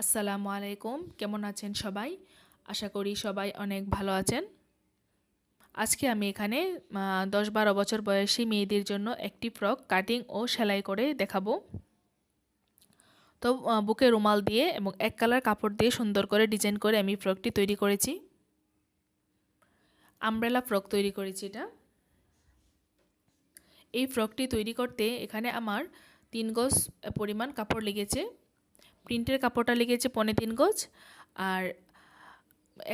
আসসালামু আলাইকুম। কেমন আছেন সবাই? আশা করি সবাই অনেক ভালো আছেন। আজকে আমি এখানে দশ বারো বছর বয়সী মেয়েদের জন্য একটি ফ্রক কাটিং ও সেলাই করে দেখাবো। তো বুকে রুমাল দিয়ে এবং এক কালার কাপড় দিয়ে সুন্দর করে ডিজাইন করে আমি ফ্রকটি তৈরি করেছি। আমব্রেলা ফ্রক তৈরি করেছি এটা। এই ফ্রকটি তৈরি করতে এখানে আমার তিন গজ পরিমাণ কাপড় লেগেছে। প্রিন্টের কাপড়টা লেগেছে পনে তিন গজ, আর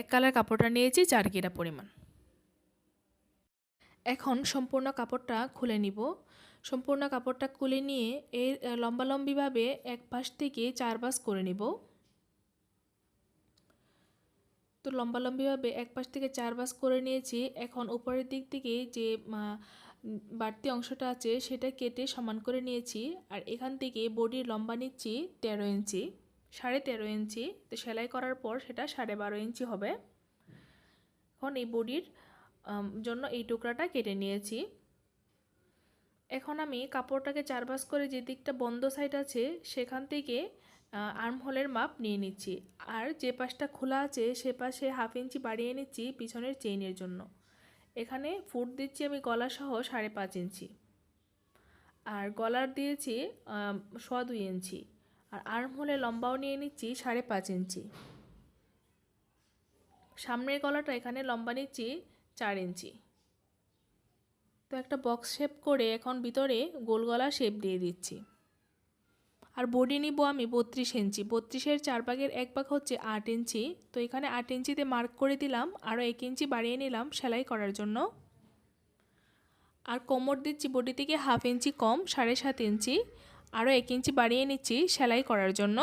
এক কালার কাপড়টা নিয়েছি চার গিরা পরিমাণ। এখন সম্পূর্ণ কাপড়টা খুলে নিব। সম্পূর্ণ কাপড়টা খুলে নিয়ে এর লম্বালম্বিভাবে এক পাশ থেকে চার পাশ করে নিব। তো লম্বালম্বিভাবে এক পাশ থেকে চার পাশ করে নিয়েছি। এখন উপরের দিক থেকে যে বাড়তি অংশটা আছে, সেটা কেটে সমান করে নিয়েছি। আর এখান থেকে বডির লম্বা নিচ্ছি তেরো ইঞ্চি, সাড়ে তেরো ইঞ্চি। তো সেলাই করার পর সেটা সাড়ে বারো ইঞ্চি হবে। এখন এই বডির জন্য এই টুকরাটা কেটে নিয়েছি। এখন আমি কাপড়টাকে চারবাস করে যে দিকটা বন্ধ সাইড আছে, সেখান থেকে আর্ম হোলের মাপ নিয়ে নিচ্ছি। আর যে পাশটা খোলা আছে, সে পাশে হাফ ইঞ্চি বাড়িয়ে নিচ্ছি পিছনের চেইনের জন্য। এখানে ফুট দিচ্ছি আমি গলা সহ সাড়ে পাঁচ ইঞ্চি। আর গলার দিয়েছি সোয়া দুই ইঞ্চি। আর আর্ম হলে লম্বাও নিয়ে নিচ্ছি সাড়ে পাঁচ ইঞ্চি। সামনের গলাটা এখানে লম্বা নিচ্ছি চার ইঞ্চি। তো একটা বক্স শেপ করে এখন ভিতরে গোল গলা শেপ দিয়ে দিচ্ছি। আর বডি নিব আমি বত্রিশ ইঞ্চি। বত্রিশের চার ভাগের এক ভাগ হচ্ছে আট ইঞ্চি। তো এখানে আট ইঞ্চিতে মার্ক করে দিলাম আরও এক ইঞ্চি বাড়িয়ে নিলাম সেলাই করার জন্য। আর কোমর দিচ্ছি বডি থেকে হাফ ইঞ্চি কম, সাড়ে সাত ইঞ্চি। আরও এক ইঞ্চি বাড়িয়ে নিচ্ছি সেলাই করার জন্য।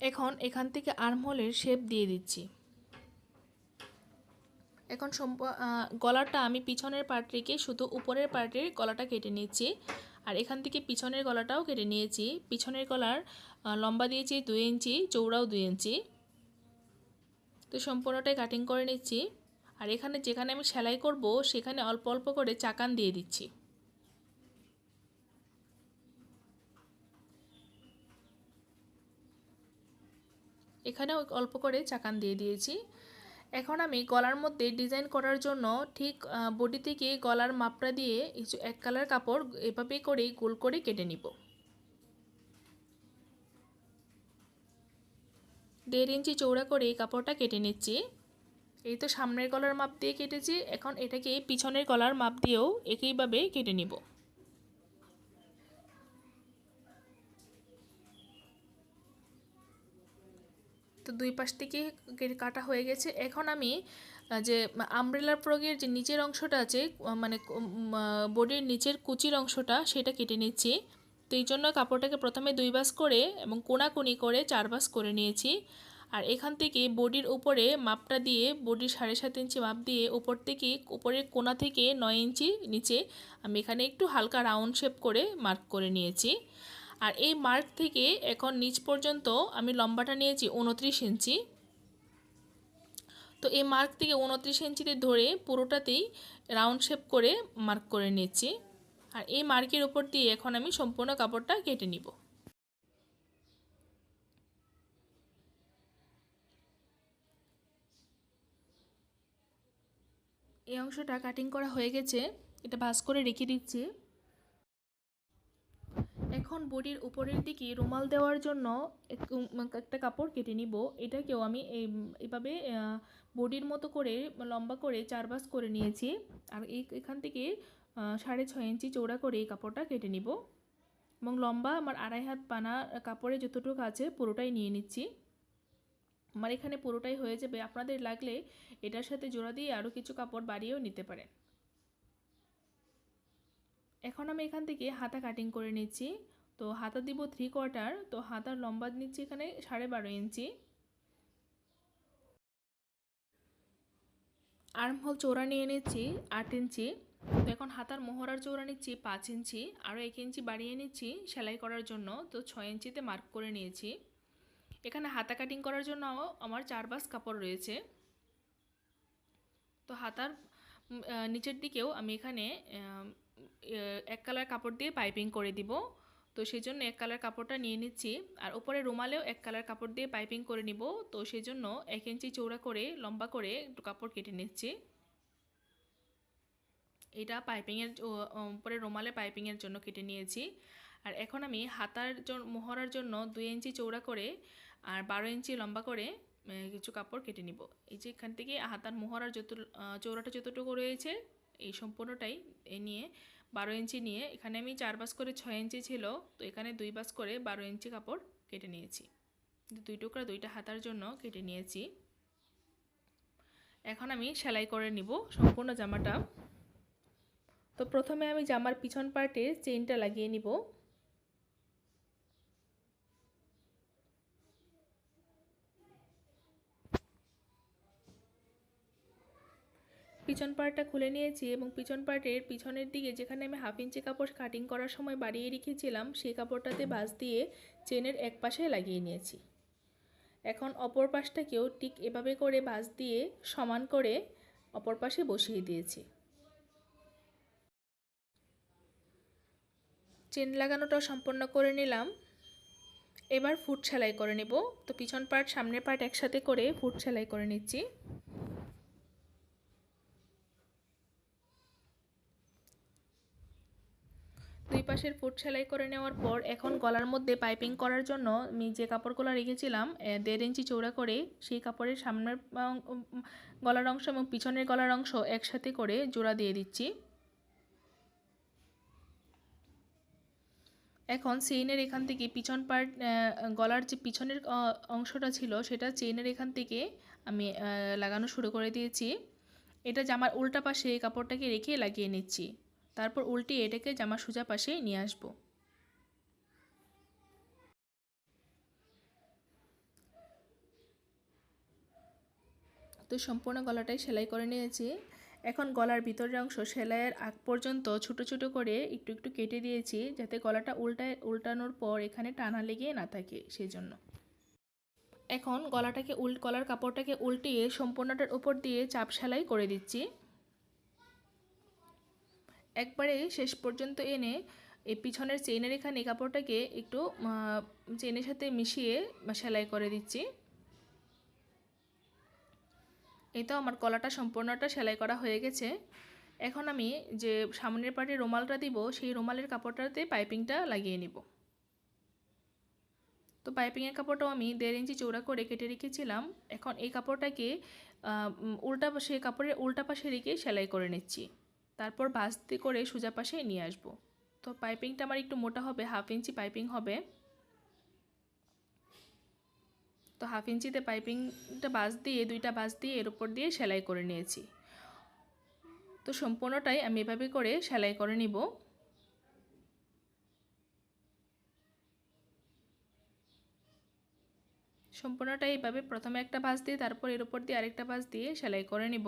এখন এখান থেকে আর্মহোলের শেপ দিয়ে দিচ্ছি। এখন গলাটা আমি পিছনের পার্ট রেখে শুধু উপরের পার্টের গলাটা কেটে নিচ্ছি। আর এখান থেকে পিছনের গলাটাও কেটে নিয়েছি। পিছনের গলার লম্বা দিয়েছি দুই ইঞ্চি চৌড়াও দুই ইঞ্চি। তো সম্পূর্ণটাই কাটিং করে নিচ্ছি। আর এখানে যেখানে আমি সেলাই করব, সেখানে অল্প অল্প করে চাকান দিয়ে দিচ্ছি। এখানেও অল্প করে চাকান দিয়ে দিয়েছি। এখন আমি গলার মধ্যে ডিজাইন করার জন্য ঠিক বডি থেকে গলার মাপটা দিয়ে কিছু এক কালার কাপড় এভাবে করে গোল করে কেটে নিব। দেড় ইঞ্চি চৌড়া করে কাপড়টা কেটে নিচ্ছি। এই তো সামনের গলার মাপ দিয়ে কেটেছি, এখন এটাকে পিছনের গলার মাপ দিয়েও একইভাবে কেটে নিব। তো দুই পাশ থেকে কাটা হয়ে গেছে। এখন আমি যে আমব্রেলা ফ্রগের যে নিচের অংশটা আছে মানে বডির নিচের কুচির অংশটা সেটা কেটে নিচ্ছি। তো এই জন্য কাপড়টাকে প্রথমে দুই বাস করে এবং কোনাকুনি করে চার বাস করে নিয়েছি। আর এখান থেকে বডির উপরে মাপটা দিয়ে, বডির সাড়ে সাত ইঞ্চি মাপ দিয়ে উপর থেকে, উপরের কোনা থেকে নয় ইঞ্চি নিচে আমি এখানে একটু হালকা রাউন্ড শেপ করে মার্ক করে নিয়েছি। আর এই মার্ক থেকে এখন নিচ পর্যন্ত আমি লম্বাটা নিয়েছি উনত্রিশ ইঞ্চি। তো এই মার্ক থেকে উনত্রিশ ইঞ্চিতে ধরে পুরোটাতেই রাউন্ড শেপ করে মার্ক করে নিয়েছি আর এই মার্কের উপর দিয়ে এখন আমি সম্পূর্ণ কাপড়টা কেটে নিব। এই অংশটা কাটিং করা হয়ে গেছে, এটা ভাঁজ করে রেখে দিচ্ছি। এখন বডির উপরের দিকে রুমাল দেওয়ার জন্য এক- একটা কাপড় কেটে নিব। এটাকেও আমি এই, এভাবে বডির মতো করে লম্বা করে চার বাস করে নিয়েছি। আর এই, এখান থেকে সাড়ে ছয় ইঞ্চি চৌড়া করে এই কাপড়টা কেটে নিব। এবং লম্বা আমার আড়াই হাত পানা কাপড়ে যতটুকু আছে পুরোটাই নিয়ে নিচ্ছি। আমার এখানে পুরোটাই হয়ে যাবে। আপনাদের লাগলে এটার সাথে জোড়া দিয়ে আরও কিছু কাপড় বাড়িয়েও নিতে পারেন। এখন আমি এখান থেকে হাতা কাটিং করে নিচ্ছি। তো হাতা দিব থ্রি কোয়ার্টার তো হাতার লম্বা নিচ্ছি এখানে সাড়ে বারো ইঞ্চি। আর্ম হোল চৌড়া নিয়ে নিচ্ছি আট ইঞ্চি। তো এখন হাতার মোহরার চৌড়া নিচ্ছি পাঁচ ইঞ্চি, আরও এক ইঞ্চি বাড়িয়ে নিচ্ছি সেলাই করার জন্য, তো ছয় ইঞ্চিতে মার্ক করে নিয়েছি। এখানে হাতা কাটিং করার জন্য আমার চার বাস কাপড় রয়েছে। তো হাতার নিচের দিকেও আমি এখানে এক কালার কাপড় দিয়ে পাইপিং করে দিব। তো সেই জন্য এক কালার কাপড়টা নিয়ে নিচ্ছি। আর উপরে রুমালেও এক কালার কাপড় দিয়ে পাইপিং করে নিব। তো সেই জন্য এক ইঞ্চি চৌড়া করে, লম্বা করে একটু কাপড় কেটে নিচ্ছি। এটা পাইপিংয়ের উপরে রুমালে পাইপিংয়ের জন্য কেটে নিয়েছি। আর এখন আমি হাতার মোহরার জন্য দুই ইঞ্চি চৌড়া করে আর বারো ইঞ্চি লম্বা করে কিছু কাপড় কেটে নিব। এই যে এখান থেকে হাতার মোহরার যত চৌড়াটা যতটুকু রয়েছে, এই সম্পূর্ণটাই এ নিয়ে বারো ইঞ্চি নিয়ে, এখানে আমি চার বাস করে ছয় ইঞ্চি ছিল, তো এখানে দুই বাস করে বারো ইঞ্চি কাপড় কেটে নিয়েছি। দুই টুকরা দুইটা হাতার জন্য কেটে নিয়েছি। এখন আমি সেলাই করে নিব সম্পূর্ণ জামাটা। তো প্রথমে আমি জামার পিছন পার্টে চেইনটা লাগিয়ে নিব। পিছন পার্টটা খুলে নিয়েছি এবং পিছন পার্টের পিছনের দিকে যেখানে আমি হাফ ইঞ্চি কাপড় কাটিং করার সময় বাড়িয়ে রেখেছিলাম, সেই কাপড়টাতে বাস দিয়ে চেনের এক পাশে লাগিয়ে নিয়েছি। এখন অপর পাশটাকেও ঠিক এভাবে করে বাস দিয়ে সমান করে অপর পাশে বসিয়ে দিয়েছি। চেন লাগানোটাও সম্পন্ন করে নিলাম। এবার ফুট সেলাই করে নেব। তো পিছন পার্ট সামনের পার্ট একসাথে করে ফুট সেলাই করে নিচ্ছি। পাশের ফুট সেলাই করে নেওয়ার পর এখন গলার মধ্যে পাইপিং করার জন্য আমি যে কাপড়গুলো রেখেছিলাম দেড় ইঞ্চি চৌড়া করে সেই কাপড়ের সামনের গলার অংশ এবং পিছনের গলার অংশ একসাথে করে জোড়া দিয়ে দিচ্ছি। এখন চেইনের এখান থেকে পিছন পার্ট গলার যে পিছনের অংশটা ছিল সেটা চেইনের এখান থেকে আমি লাগানো শুরু করে দিয়েছি। এটা জামার উল্টা পাশে কাপড়টাকে রেখে লাগিয়ে নিচ্ছি। তারপর উল্টে এটাকে জামা সোজা পাশে নিয়ে আসব। তো সম্পূর্ণ গলাটাই সেলাই করে নিয়েছি। এখন গলার ভিতরের অংশ সেলাইয়ের আগ পর্যন্ত ছোট ছোট করে একটু একটু কেটে দিয়েছি যাতে গলাটা উল্টায় উল্টানোর পর এখানে টানা লেগে না থাকে সেই জন্য এখন গলাটাকে উল, গলার কাপড়টাকে উল্টিয়ে সম্পূর্ণটার উপর দিয়ে চাপ সেলাই করে দিচ্ছি। একবারে শেষ পর্যন্ত এনে এই পিছনের চেইনের এখানে কাপড়টাকে একটু চেনের সাথে মিশিয়ে সেলাই করে দিচ্ছি। এই তো আমার কলাটা সম্পূর্ণটা সেলাই করা হয়ে গেছে। এখন আমি যে সামনের পাটে রুমালটা দিব, সেই রুমালের কাপড়টাতে পাইপিংটা লাগিয়ে নিব। তো পাইপিংয়ের কাপড়টাও আমি দেড় ইঞ্চি চৌড়া করে কেটে রেখেছিলাম। এখন এই কাপড়টাকে উল্টা পাশে, কাপড়ের উল্টা পাশে রেখে সেলাই করে নিচ্ছি। তারপর বাস্তি করে সোজা পাশে নিয়ে আসব। তো পাইপিংটা আমার একটু মোটা হবে, হাফ ইঞ্চি পাইপিং হবে। তো হাফ ইঞ্চিতে পাইপিংটা বাস দিয়ে, দুইটা বাস দিয়ে এর উপর দিয়ে সেলাই করে নিয়েছি। তো সম্পূর্ণটাই আমি এভাবে করে সেলাই করে নিব। সম্পূর্ণটাই এইভাবে প্রথমে একটা বাস দিয়ে, তারপর এর উপর দিয়ে আরেকটা বাস দিয়ে সেলাই করে নিব।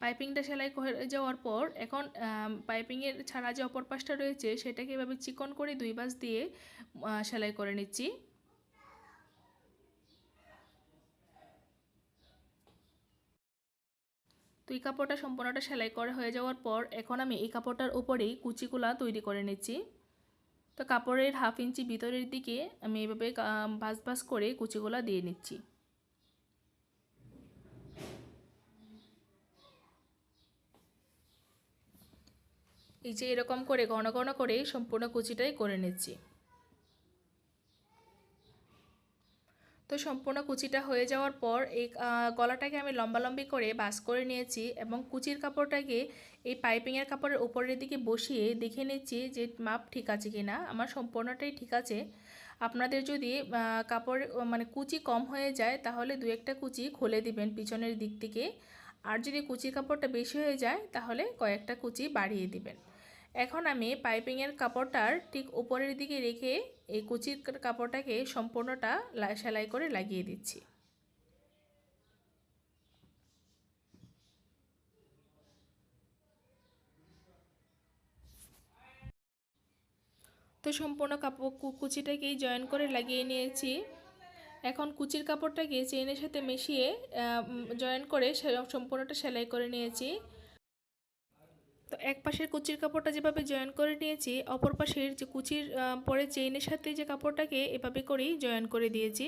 পাইপিংটা সেলাই করে যাওয়ার পর এখন পাইপিংয়ের ছাড়া যে অপর পাশটা রয়েছে সেটাকে এভাবে চিকন করে দুই বাস দিয়ে সেলাই করে নিচ্ছি। তো এই কাপড়টা সম্পূর্ণটা সেলাই করা হয়ে যাওয়ার পর এখন আমি এই কাপড়টার উপরেই কুচিগুলা তৈরি করে নিচ্ছি। তো কাপড়ের হাফ ইঞ্চি ভিতরের দিকে আমি এভাবে বাস বাস করে কুচিগুলা দিয়ে নিচ্ছি। এই যে এরকম করে ঘন ঘন করে সম্পূর্ণ কুচিটাই করে নিচ্ছি। তো সম্পূর্ণ কুচিটা হয়ে যাওয়ার পর এই গলাটাকে আমি লম্বালম্বি করে বাস করে নিয়েছি এবং কুচির কাপড়টাকে এই পাইপিংয়ের কাপড়ের উপরের দিকে বসিয়ে দেখে নিচ্ছি যে মাপ ঠিক আছে কি না। আমার সম্পূর্ণটাই ঠিক আছে। আপনাদের যদি কাপড় মানে কুচি কম হয়ে যায় তাহলে দু একটা কুচি খুলে দিবেন পিছনের দিক থেকে। আর যদি কুচির কাপড়টা বেশি হয়ে যায় তাহলে কয়েকটা কুচি বাড়িয়ে দিবেন। এখন আমি পাইপিংয়ের কাপড়টার ঠিক উপরের দিকে রেখে এই কুচির কাপড়টাকে সম্পূর্ণটা সেলাই করে লাগিয়ে দিচ্ছি। তো সম্পূর্ণ কাপড় কুচিটাকেই জয়েন করে লাগিয়ে নিয়েছি। এখন কুচির কাপড়টাকে চেনের সাথে মিশিয়ে জয়েন করে সম্পূর্ণটা সেলাই করে নিয়েছি। তো এক পাশের কুচির কাপড়টা যেভাবে জয়েন করে নিয়েছি, অপর পাশের যে কুচির পরে চেইনের সাথে যে কাপড়টাকে এভাবে করেই জয়েন করে দিয়েছি।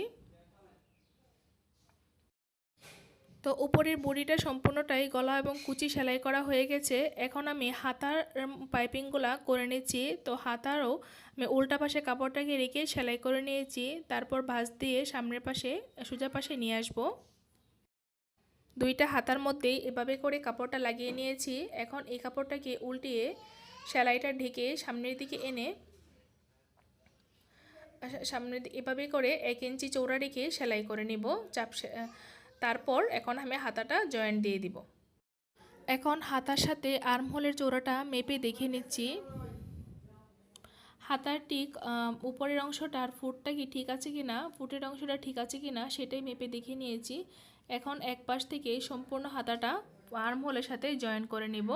তো উপরের বড়িটা সম্পূর্ণটাই গলা এবং কুচি সেলাই করা হয়ে গেছে। এখন আমি হাতার পাইপিংগুলা করে নিচ্ছি। তো হাতারও আমি উল্টা পাশে কাপড়টাকে রেখে সেলাই করে নিয়েছি। তারপর ভাঁজ দিয়ে সামনের পাশে, সোজা পাশে নিয়ে আসব। দুইটা হাতার মধ্যেই এভাবে করে কাপড়টা লাগিয়ে নিয়েছি। এখন এই কাপড়টাকে উল্টিয়ে সেলাইটা ঢেকে সামনের দিকে এনে সামনের দিকে এভাবে করে এক ইঞ্চি চৌড়া রেখে সেলাই করে নিব। চাপ তারপর এখন আমি হাতাটা জয়েন্ট দিয়ে দিব। এখন হাতার সাথে আর্মহোলের চৌড়াটা মেপে দেখে নিচ্ছি। হাতার ঠিক উপরের অংশটা আর ফুটটা কি ঠিক আছে কি না ফুটের অংশটা ঠিক আছে কি না সেটাই মেপে দেখে নিয়েছি। এখন এক পাশ থেকে সম্পূর্ণ হাতাটা আর্মহোলের সাথে জয়েন করে নিব।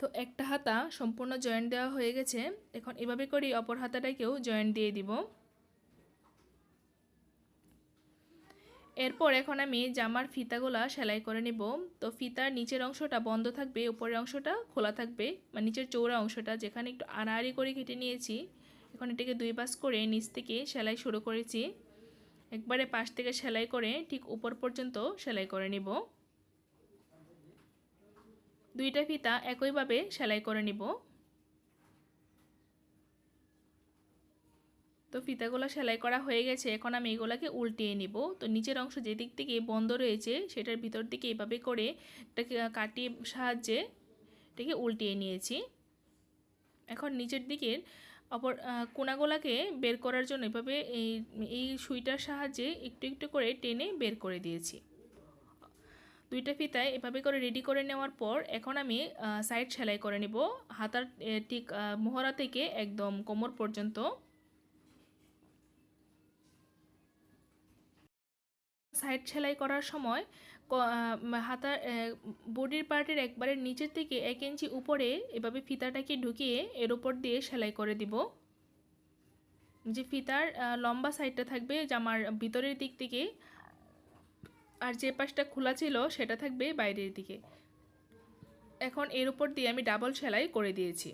তো একটা হাতা সম্পূর্ণ জয়েন্ট দেওয়া হয়ে গেছে। এখন এভাবে করেই অপর হাতাটাকেও জয়েন্ট দিয়ে দিব। এরপর এখন আমি জামার ফিতাগুলা সেলাই করে নেব। তো ফিতার নিচের অংশটা বন্ধ থাকবে, উপরের অংশটা খোলা থাকবে মানে নিচের চৌড়া অংশটা যেখানে একটু আড়াআড়ি করে কেটে নিয়েছি। এখন এটাকে দুই পাশ করে নিচ থেকে সেলাই শুরু করেছি। একবারে পাশ থেকে সেলাই করে ঠিক উপর পর্যন্ত সেলাই করে নিব। দুইটা ফিতা একইভাবে সেলাই করে নিব। তো ফিতাগুলো সেলাই করা হয়ে গেছে, এখন আমি এগুলোকে উল্টিয়ে নিব। তো নিচের অংশ যেদিক থেকে বন্ধ রয়েছে, সেটার ভিতর দিকে এভাবে করে এটাকে কাটিয়ে সাহায্যে এটাকে উল্টিয়ে নিয়েছি। এখন নিচের দিকের অপর কোনাগুলাকে বের করার জন্য এভাবে এই এই সুইটার সাহায্যে একটু একটু করে টেনে বের করে দিয়েছি। দুইটা ফিতায় এভাবে করে রেডি করে নেওয়ার পর এখন আমি সাইড সেলাই করে নেব। হাতার ঠিক মোহরা থেকে একদম কোমর পর্যন্ত। সাইড সেলাই করার সময় হাতার বডির পার্টের একবারে নিচের থেকে এক ইঞ্চি উপরে এভাবে ফিতাটাকে ঢুকিয়ে এর উপর দিয়ে সেলাই করে দিব। যে ফিতার লম্বা সাইডটা থাকবে জামার ভিতরের দিক থেকে আর যে পাশটা খোলা ছিল সেটা থাকবে বাইরের দিকে। এখন এর উপর দিয়ে আমি ডাবল সেলাই করে দিয়েছি।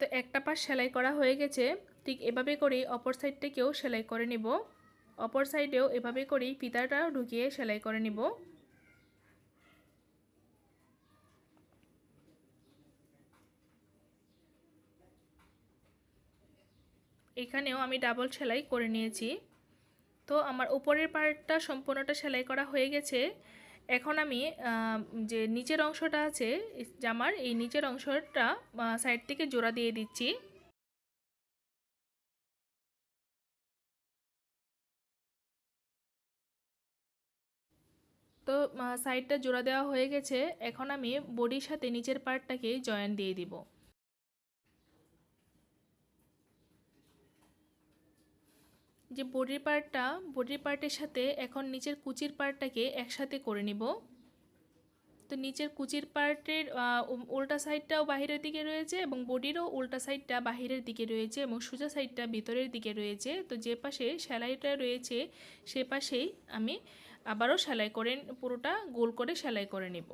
তো একটা পাশ সেলাই করা হয়ে গেছে, ঠিক এভাবে করেই অপর সাইডটাকেও সেলাই করে নিব। অপর সাইডেও এভাবে করেই ফিতাটা ঢুকিয়ে সেলাই করে নিব। এখানেও আমি ডাবল সেলাই করে নিয়েছি। তো আমার উপরের পার্টটা সম্পূর্ণটা সেলাই করা হয়ে গেছে। এখন আমি যে নিচের অংশটা আছে জামার এই নিচের অংশটা সাইড থেকে জোড়া দিয়ে দিচ্ছি। তো সাইডটা জোড়া দেওয়া হয়ে গেছে। এখন আমি বডির সাথে নিচের পার্টটাকে জয়েন দিয়ে দিব। যে বডির পার্টটা বডির পার্টের সাথে এখন নিচের কুচির পার্টটাকে একসাথে করে নিব। তো নিচের কুচির পার্টের উল্টা সাইডটাও বাহিরের দিকে রয়েছে এবং বডিরও উল্টা সাইডটা বাহিরের দিকে রয়েছে এবং সোজা সাইডটা ভিতরের দিকে রয়েছে। তো যে পাশে সেলাইটা রয়েছে, সে পাশেই আমি আবারও সেলাই করে, পুরোটা গোল করে সেলাই করে নেব।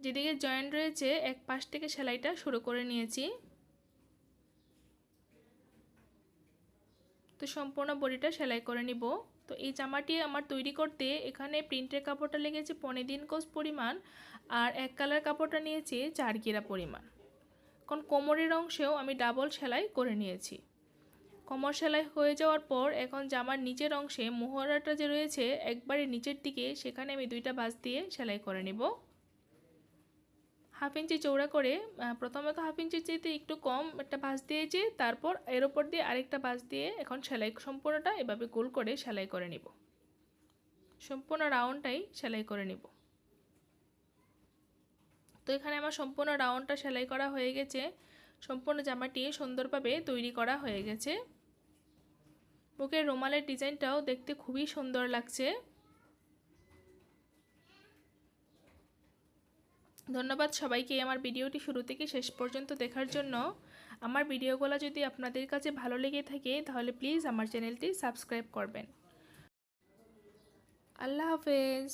যেদিকে জয়েন্ট রয়েছে, এক পাশ থেকে সেলাইটা শুরু করে নিয়েছি। তো সম্পূর্ণ বডিটা সেলাই করে নিব। তো এই জামাটি আমার তৈরি করতে এখানে প্রিন্টের কাপড়টা লেগেছে পনেরো দিন কোষ পরিমাণ আর এক কালার কাপড়টা নিয়েছি চার গিরা পরিমাণ। কারণ কোমরের অংশেও আমি ডাবল সেলাই করে নিয়েছি। কোমর সেলাই হয়ে যাওয়ার পর এখন জামার নিচের অংশে মোহরাটা যে রয়েছে, একবারে নিচের দিকে, সেখানে আমি দুইটা বাস দিয়ে সেলাই করে নেব। হাফ ইঞ্চি চৌড়া করে আহ, প্রথমে তো হাফ ইঞ্চির চেয়েতে একটু কম একটা ভাঁজ দিয়েছি তারপর এর ওপর দিয়ে আরেকটা ভাঁজ দিয়ে এখন সেলাই সম্পূর্ণটা এভাবে গোল করে সেলাই করে নিব। সম্পূর্ণ রাউন্ডটাই সেলাই করে নিব। তো এখানে আমার সম্পূর্ণ রাউন্ডটা সেলাই করা হয়ে গেছে। সম্পূর্ণ জামাটি সুন্দরভাবে তৈরি করা হয়ে গেছে। বুকের রুমালের ডিজাইনটাও দেখতে খুবই সুন্দর লাগছে। ধন্যবাদ সবাইকে আমার ভিডিওটি শুরু থেকে শেষ পর্যন্ত দেখার জন্য। আমার ভিডিওগুলো যদি আপনাদের কাছে ভালো লেগে থাকে, তাহলে প্লিজ আমার চ্যানেলটি সাবস্ক্রাইব করবেন। আল্লাহ হাফেজ।